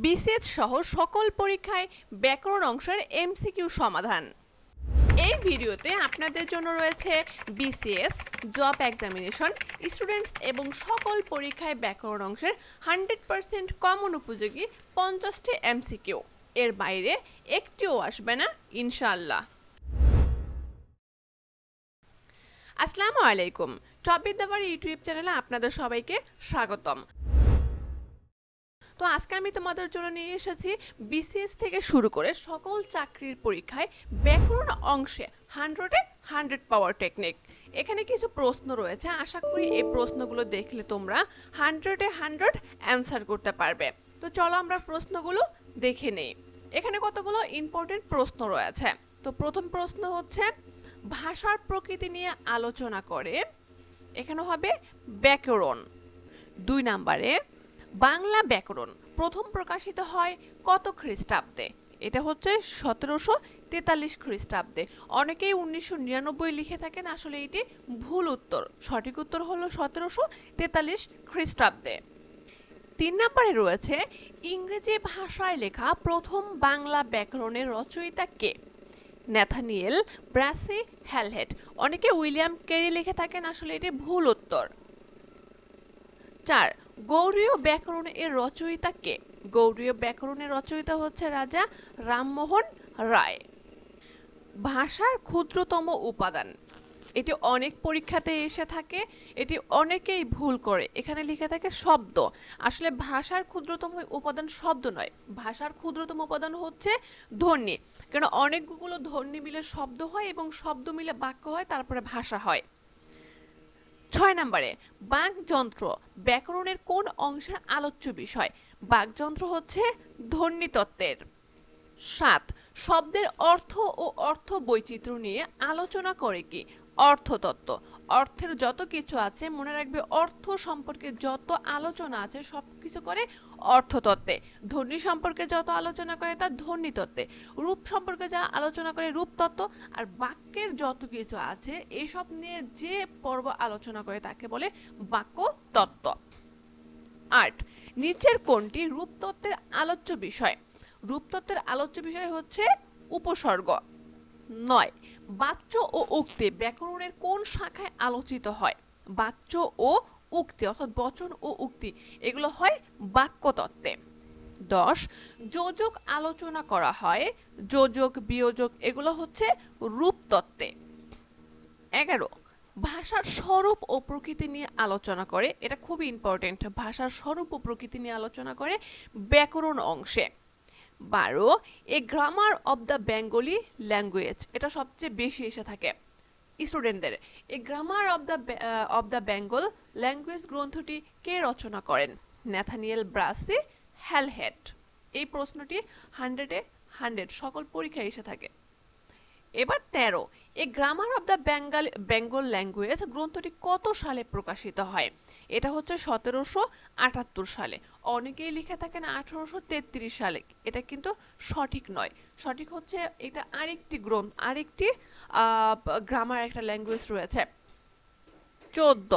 BCS সহ সকল পরীক্ষায় ব্যাকরণ অংশের এমসিকিউ সমাধান। এই ভিডিওতে আপনাদের জন্য রয়েছে বিসিএস, জব এক্সামিনেশন, স্টুডেন্টস এবং সকল পরীক্ষায় ব্যাকরণ অংশের হান্ড্রেড পার্সেন্ট কমন উপযোগী পঞ্চাশটি এমসিকিউ। এর বাইরে একটিও আসবে না ইনশাল্লাহ আসসালামু আলাইকুম। টপ বিদ্যাবার ইউটিউব চ্যানেলে আপনাদের সবাইকে স্বাগতম। তো আজকে আমি তোমাদের জন্য নিয়ে এসেছি বিসিএস থেকে শুরু করে সকল চাকরির পরীক্ষায় ব্যাকরণ অংশে হান্ড্রেডে হান্ড্রেড পাওয়ার টেকনিক এখানে কিছু প্রশ্ন রয়েছে, আশা করি এই প্রশ্নগুলো দেখলে তোমরা হান্ড্রেডে হান্ড্রেড অ্যান্সার করতে পারবে। তো চলো আমরা প্রশ্নগুলো দেখে নেই। এখানে কতগুলো ইম্পর্টেন্ট প্রশ্ন রয়েছে? তো প্রথম প্রশ্ন হচ্ছে, ভাষার প্রকৃতি নিয়ে আলোচনা করে, এখানে হবে ব্যাকরণ। দুই নম্বরে বাংলা ব্যাকরণ প্রথম প্রকাশিত হয় কত খ্রিস্টাব্দে? এটা হচ্ছে সতেরোশো তেতাল্লিশ খ্রিস্টাব্দে। অনেকেই উনিশশো নিরানব্বই লিখে থাকেন, আসলে এটি ভুল উত্তর। সঠিক উত্তর হলো সতেরোশো তেতাল্লিশ খ্রিস্টাব্দে। তিন নম্বরে রয়েছে ইংরেজি ভাষায় লেখা প্রথম বাংলা ব্যাকরণের রচয়িতা কে? ন্যাথানিয়েল ব্রাসি হ্যালহেট অনেকে উইলিয়াম কেরি লিখে থাকেন, আসলে এটি ভুল উত্তর। চার গৌড়ীয় ব্যাকরণ এর রচয়িতা কে গৌড়ীয় ব্যাকরণের রচয়িতা হচ্ছে রাজা রামমোহন রায়। ভাষার ক্ষুদ্রতম উপাদান। এটি অনেক পরীক্ষাতে এসে থাকে, এটি অনেকেই ভুল করে। এখানে লিখে থাকে শব্দ। আসলে ভাষার ক্ষুদ্রতম উপাদান শব্দ নয়। ভাষার ক্ষুদ্রতম উপাদান হচ্ছে ধ্বনি। কেন অনেকগুলো ধ্বনি মিলে শব্দ হয় এবং শব্দ মিলে বাক্য হয়, তারপরে ভাষা হয়। ছয় নম্বরে বাকযন্ত্র ব্যাকরণের কোন অংশের আলোচ্য বিষয়? বাকযন্ত্র হচ্ছে ধ্বনিতত্ত্বের। সাত, শব্দের অর্থ ও অর্থ বৈচিত্র্য নিয়ে আলোচনা করে কি? অর্থতত্ত্ব। অর্থের যত কিছু আছে, মনে রাখবে অর্থ সম্পর্কে যত আলোচনা আছে সব কিছু করে অর্থতত্ত্বে। ধ্বনি সম্পর্কে যত আলোচনা করে, তা ধ্বনিতত্ত্বে। রূপ সম্পর্কে যা আলোচনা করে, রূপতত্ত্ব। আর বাক্যের যত কিছু আছে, এসব নিয়ে যে পর্ব আলোচনা করে, তাকে বলে বাক্য তত্ত্ব আট, নিচের কোনটি রূপতত্ত্বের আলোচ্য বিষয়? রূপতত্ত্বের আলোচ্য বিষয় হচ্ছে উপসর্গ। নয়, বাচ্য ও উক্তি ব্যাকরণের কোন শাখায় আলোচিত হয়? বাচ্য ও উক্তি, অর্থাৎ বচন ও উক্তি, এগুলো হয় বাক্যতত্ত্বে। দশ, যোজক আলোচনা করা হয়, যোজক, বিয়োজক, এগুলো হচ্ছে রূপতত্ত্বে। এগারো, ভাষার স্বরূপ ও প্রকৃতি নিয়ে আলোচনা করে, এটা খুবই ইম্পর্টেন্ট ভাষার স্বরূপ ও প্রকৃতি নিয়ে আলোচনা করে ব্যাকরণ অংশে। বারো, a grammar of the Bengali language এটা সবচেয়ে বেশি এসে থাকে স্টুডেন্টদের a grammar of the of the Bengal language গ্রন্থটি কে রচনা করেন? ন্যাথানিয়েল ব্রাসি হ্যালহেট এই প্রশ্নটি হান্ড্রেডে হান্ড্রেড সকল পরীক্ষায় এসে থাকে। এবার তেরো, a grammar of the Bengal Bengal language গ্রন্থটি কত সালে প্রকাশিত হয়? এটা হচ্ছে সতেরোশো আটাত্তর সালে। অনেকেই লিখে থাকেন আঠেরোশো তেত্রিশ সালে। এটা কিন্তু সঠিক নয়। সঠিক হচ্ছে এটা আরেকটি গ্রন্থ, আরেকটি গ্রামার একটা ল্যাঙ্গুয়েজ রয়েছে। চোদ্দ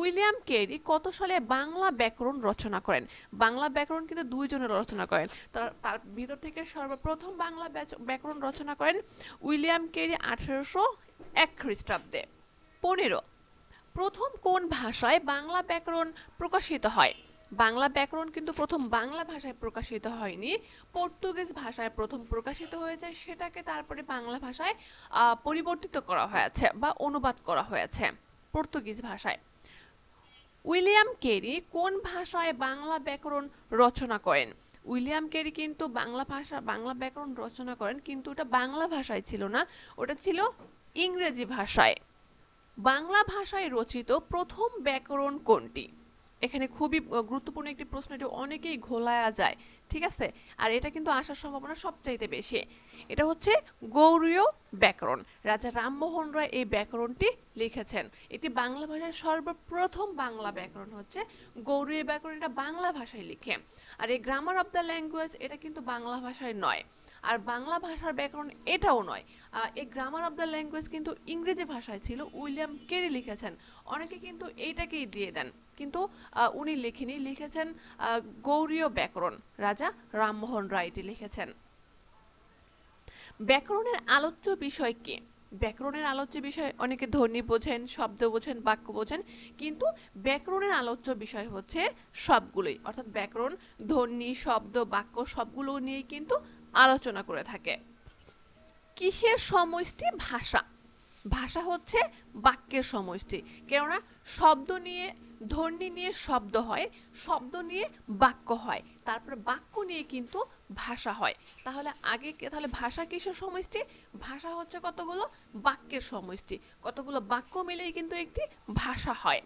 উইলিয়াম কেরি কত সালে বাংলা ব্যাকরণ রচনা করেন? বাংলা ব্যাকরণ কিন্তু দুইজনে রচনা করেন। তার তার ভিতর থেকে সর্বপ্রথম বাংলা ব্যাকরণ রচনা করেন উইলিয়াম কেরি আঠারোশো এক খ্রিস্টাব্দে। পনেরো, প্রথম কোন ভাষায় বাংলা ব্যাকরণ প্রকাশিত হয়? বাংলা ব্যাকরণ কিন্তু প্রথম বাংলা ভাষায় প্রকাশিত হয়নি। পর্তুগিজ ভাষায় প্রথম প্রকাশিত হয়েছে, সেটাকে তারপরে বাংলা ভাষায় পরিবর্তিত করা হয়েছে বা অনুবাদ করা হয়েছে পর্তুগিজ ভাষায়। উইলিয়াম কেরি কোন ভাষায় বাংলা ব্যাকরণ রচনা করেন? উইলিয়াম কেরি কিন্তু বাংলা ভাষা, বাংলা ব্যাকরণ রচনা করেন, কিন্তু ওটা বাংলা ভাষায় ছিল না, ওটা ছিল ইংরেজি ভাষায়। বাংলা ভাষায় রচিত প্রথম ব্যাকরণ কোনটি? এখানে খুবই গুরুত্বপূর্ণ একটি প্রশ্ন, এটি অনেকেই ঘোলায়া যায়, ঠিক আছে? আর এটা কিন্তু আসার সম্ভাবনা সবচাইতে বেশি। এটা হচ্ছে গৌরীয় ব্যাকরণ। রাজা রামমোহন রায় এই ব্যাকরণটি লিখেছেন। এটি বাংলা ভাষায় সর্বপ্রথম বাংলা ব্যাকরণ হচ্ছে গৌরীয় ব্যাকরণ। এটা বাংলা ভাষায় লিখে। আর এই গ্রামার অফ দ্য ল্যাঙ্গুয়েজ এটা কিন্তু বাংলা ভাষায় নয়। আর বাংলা ভাষার ব্যাকরণ এটাও নয়। এই গ্রামার অফ দ্য ল্যাঙ্গুয়েজ কিন্তু ইংরেজি ভাষায় ছিল, উইলিয়াম কেরি লিখেছেন। অনেকে কিন্তু এইটাকেই দিয়ে দেন। কিন্তু উনি লিখেনি লিখেছেন গৌরীয় ব্যাকরণ। রাজা রামমোহন রায় এটি লিখেছেন। ব্যাকরণের আলোচ্য বিষয় কি? ব্যাকরণের আলোচ্য বিষয় অনেকে ধ্বনি বোঝেন, শব্দ বোঝেন, বাক্য বোঝেন, কিন্তু ব্যাকরণের আলোচ্য বিষয় হচ্ছে সবগুলোই। অর্থাৎ ব্যাকরণ, ধ্বনি, শব্দ, বাক্য সবগুলো নিয়েই কিন্তু আলোচনা করে থাকে। কিসের সমষ্টি? ভাষা। ভাষা হচ্ছে বাক্যের সমষ্টি। কেননা শব্দ নিয়ে, ধ্বনি নিয়ে শব্দ হয়, শব্দ নিয়ে বাক্য হয়। তারপরে বাক্য নিয়ে কিন্তু ভাষা হয়। তাহলে আগে তাহলে ভাষা কিসের সমষ্টি? ভাষা হচ্ছে কতগুলো? বাক্যের সমষ্টি। কতগুলো বাক্য মিলেই কিন্তু একটি ভাষা হয়।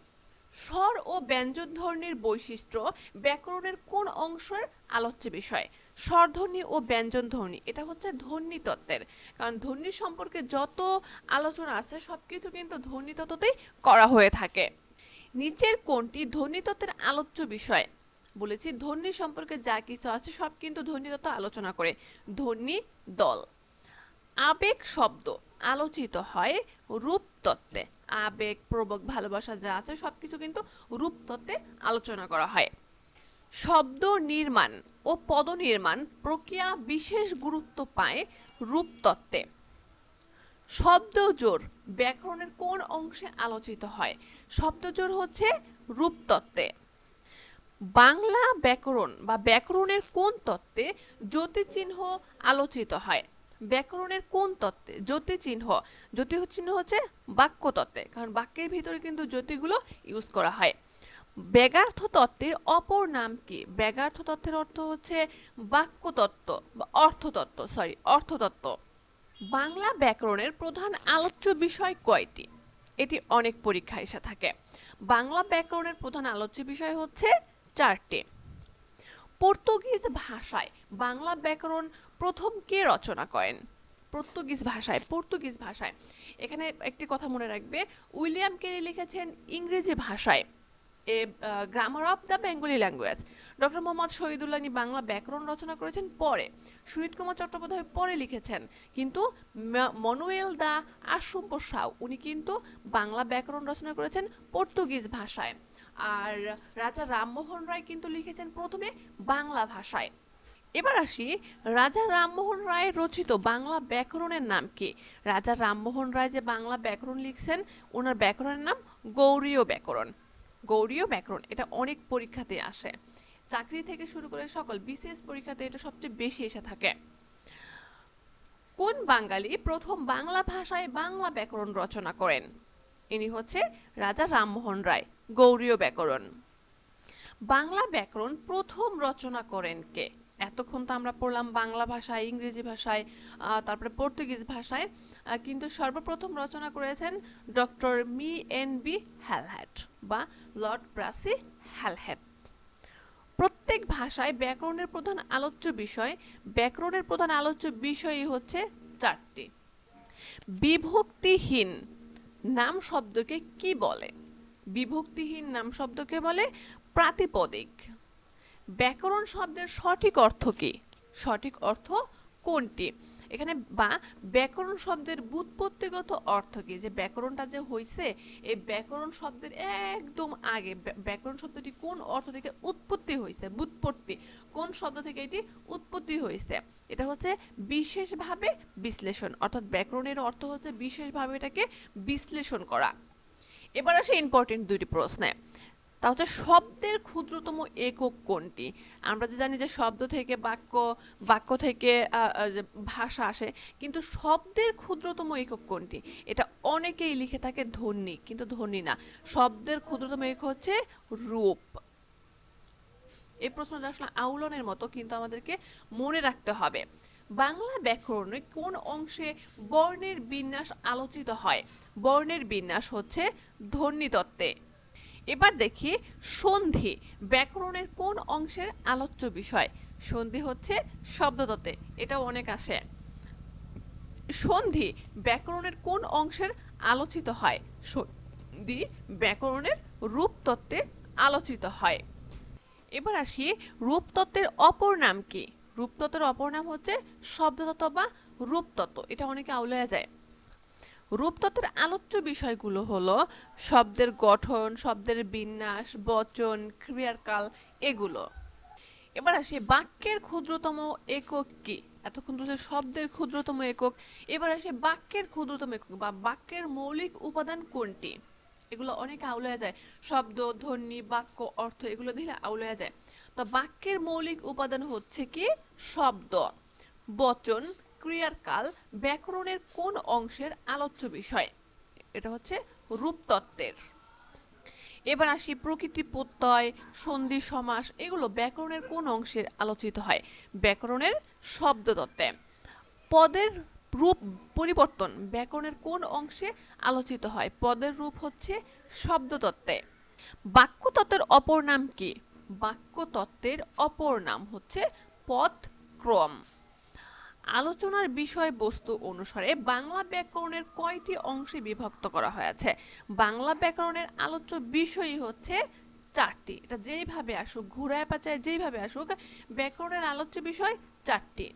স্বর ও ব্যঞ্জন ব্যঞ্জনধ্বনির বৈশিষ্ট্য ব্যাকরণের কোন অংশের আলোচ্য বিষয়? স্বরধ্বনি ও ব্যঞ্জনধ্বনি, এটা হচ্ছে ধ্বনি তত্ত্বের। কারণ ধ্বনি সম্পর্কে যত আলোচনা আছে সব কিছু কিন্তু ধ্বনি তত্ত্বতেই করা হয়ে থাকে। নিচের কোনটি ধ্বনি তত্ত্বের আলোচ্য বিষয়। বলেছি ধ্বনি সম্পর্কে যা কিছু আছে, সব কিন্তু ধ্বনি তত্ত্ব আলোচনা করে। ধ্বনি দল। আবেগ শব্দ আলোচিত হয় রূপতত্ত্বে আবেগ, প্রবক, ভালোবাসা যা আছে সব কিছু কিন্তু রূপতত্ত্বে আলোচনা করা হয়। শব্দ নির্মাণ ও পদ নির্মাণ প্রক্রিয়া বিশেষ গুরুত্ব পায় রূপতত্ত্বে। শব্দজোর ব্যাকরণের কোন অংশে আলোচিত হয়? শব্দজোর হচ্ছে রূপতত্ত্বে। বাংলা ব্যাকরণ বা ব্যাকরণের কোন তত্ত্বে জ্যোতিচিহ্ন আলোচিত হয়? ব্যাকরণের কোন তত্ত্বে জ্যোতিচিহ্ন? জ্যোতিচিহ্ন হচ্ছে বাক্য তত্ত্বে কারণ বাক্যের ভিতরে কিন্তু জ্যোতিগুলো ইউজ করা হয়। ব্যাগার্থ তত্ত্বের অপর নাম কি? ব্যাগার্থ তত্ত্বের অর্থ হচ্ছে বাক্য তত্ত্ব বা অর্থতত্ত্ব সরি অর্থতত্ত্ব। বাংলা ব্যাকরণের প্রধান আলোচ্য বিষয় কয়টি? এটি অনেক পরীক্ষা এসে থাকে। বাংলা ব্যাকরণের প্রধান আলোচ্য বিষয় হচ্ছে চারটি। পর্তুগিজ ভাষায় বাংলা ব্যাকরণ প্রথম কে রচনা করেন? পর্তুগিজ ভাষায় পর্তুগিজ ভাষায়। এখানে একটি কথা মনে রাখবে, উইলিয়াম কেরি লিখেছেন ইংরেজি ভাষায়। A grammar of the Bengali language doctor Mohammad Shahidullah Bangla ব্যাকরণ রচনা করেছেন পরে। সুনীত কুমার চট্টোপাধ্যায় পরে লিখেছেন। কিন্তু মনুয়েল দা আশুম্প সাউ, উনি কিন্তু বাংলা ব্যাকরণ রচনা করেছেন পর্তুগিজ ভাষায়। আর রাজা রামমোহন রায় কিন্তু লিখেছেন প্রথমে বাংলা ভাষায়। এবার আসি, রাজা রামমোহন রায় রচিত বাংলা ব্যাকরণের নাম কি? রাজা রামমোহন রায় যে বাংলা ব্যাকরণ লিখছেন, ওনার ব্যাকরণের নাম গৌরীয় ব্যাকরণ। গৌরীয় ব্যাকরণ এটা অনেক পরীক্ষাতে আসে। চাকরি থেকে শুরু করে সকল বিশেষ পরীক্ষাতে এটা সবচেয়ে বেশি এসে থাকে। কোন বাঙালি প্রথম বাংলা ভাষায় বাংলা ব্যাকরণ রচনা করেন? ইনি হচ্ছে রাজা রামমোহন রায়, গৌরীয় ব্যাকরণ। বাংলা ব্যাকরণ প্রথম রচনা করেন কে? এতক্ষণ তো আমরা পড়লাম বাংলা ভাষায়, ইংরেজি ভাষায় তারপরে পর্তুগিজ ভাষায় কিন্তু সর্বপ্রথম রচনা করেছেন ডক্টর মি এন বি হ্যালহ্যাট বা লর্ড ব্রাসি হ্যালহ্যাট। প্রত্যেক ভাষায় ব্যাকরণের প্রধান আলোচ্য বিষয়, ব্যাকরণের প্রধান আলোচ্য বিষয়ই হচ্ছে চারটি। বিভক্তিহীন নাম শব্দকে কি বলে? বিভক্তিহীন নাম শব্দকে বলে প্রাতিপদিক। ব্যাকরণ শব্দের সঠিক অর্থ কি? সঠিক অর্থ কোনটি? এখানে বা ব্যাকরণ শব্দের বুৎপত্তিগত অর্থ কি? যে ব্যাকরণটা যে হইছে এই ব্যাকরণ শব্দের একদম আগে, ব্যা- ব্যাকরণ শব্দটি কোন অর্থ থেকে উৎপত্তি হয়েছে বুৎপত্তি। কোন শব্দ থেকে এটি উৎপত্তি হয়েছে এটা হচ্ছে বিশেষভাবে বিশ্লেষণ। অর্থাৎ ব্যাকরণের অর্থ হচ্ছে বিশেষভাবে এটাকে বিশ্লেষণ করা। এবার আসে ইম্পর্টেন্ট দুইটি প্রশ্নে। তা হচ্ছে শব্দের ক্ষুদ্রতম একক কোনটি? আমরা যে জানি যে শব্দ থেকে বাক্য বাক্য থেকে ভাষা আসে, কিন্তু শব্দের ক্ষুদ্রতম একক কোনটি? এটা অনেকেই লিখে থাকে ধ্বনি, কিন্তু ধ্বনি না। শব্দের ক্ষুদ্রতম একক হচ্ছে রূপ। এই প্রশ্নটা আসলে আউলনের মতো, কিন্তু আমাদেরকে মনে রাখতে হবে। বাংলা ব্যাকরণে কোন অংশে বর্ণের বিন্যাস আলোচিত হয়? বর্ণের বিন্যাস হচ্ছে ধ্বনি তত্ত্বে এবার দেখি সন্ধি, ব্যাকরণের কোন অংশের আলোচ্য বিষয়? সন্ধি হচ্ছে শব্দতত্ত্বে, এটাও অনেক আসে। সন্ধি, ব্যাকরণের কোন অংশের আলোচিত হয়? সন্ধি, ব্যাকরণের রূপতত্ত্বে আলোচিত হয়। এবার আসি রূপতত্ত্বের অপর নাম কি? রূপতত্ত্বের অপর নাম হচ্ছে শব্দতত্ত্ব বা রূপতত্ত্ব, এটা অনেকে আউলায়া যায়। রূপতত্ত্বের আলোচ্য বিষয়গুলো হলো শব্দের গঠন, শব্দের বিন্যাস, বচন ক্রিয়ারকাল এগুলো। এবার আসি বাক্যের ক্ষুদ্রতম একক কি? এতক্ষণ হচ্ছে শব্দের ক্ষুদ্রতম একক। এবার আসি বাক্যের ক্ষুদ্রতম একক বা বাক্যের মৌলিক উপাদান কোনটি? এগুলো অনেক আউলয়া যায়। শব্দ, ধ্বনি, বাক্য, অর্থ এগুলো দিলে আউলয়া যায়। তো বাক্যের মৌলিক উপাদান হচ্ছে কি? শব্দ। বচন ক্রিয়ার কাল ব্যাকরণের কোন অংশের আলোচ্য বিষয়? এটা হচ্ছে রূপতত্ত্বের। এবার আসি প্রকৃতি প্রত্যয়, সন্ধি সমাস, এগুলো ব্যাকরণের কোন অংশের আলোচিত হয়? ব্যাকরণের শব্দতত্ত্বে। পদের রূপ পরিবর্তন ব্যাকরণের কোন অংশে আলোচিত হয়? পদের রূপ হচ্ছে শব্দতত্ত্বে। বাক্যতত্ত্বের অপর নাম কি? বাক্যতত্ত্বের অপর নাম হচ্ছে পদ ক্রম আলোচনার বিষয়বস্তু অনুসারে বাংলা ব্যাকরণের কয়টি অংশে বিভক্ত করা হয়েছে? বাংলা ব্যাকরণের আলোচ্য বিষয়ই হচ্ছে চারটি। এটা যেইভাবে আসুক ঘুরায় পাচায় যেইভাবে আসুক, ব্যাকরণের আলোচ্য বিষয় চারটি।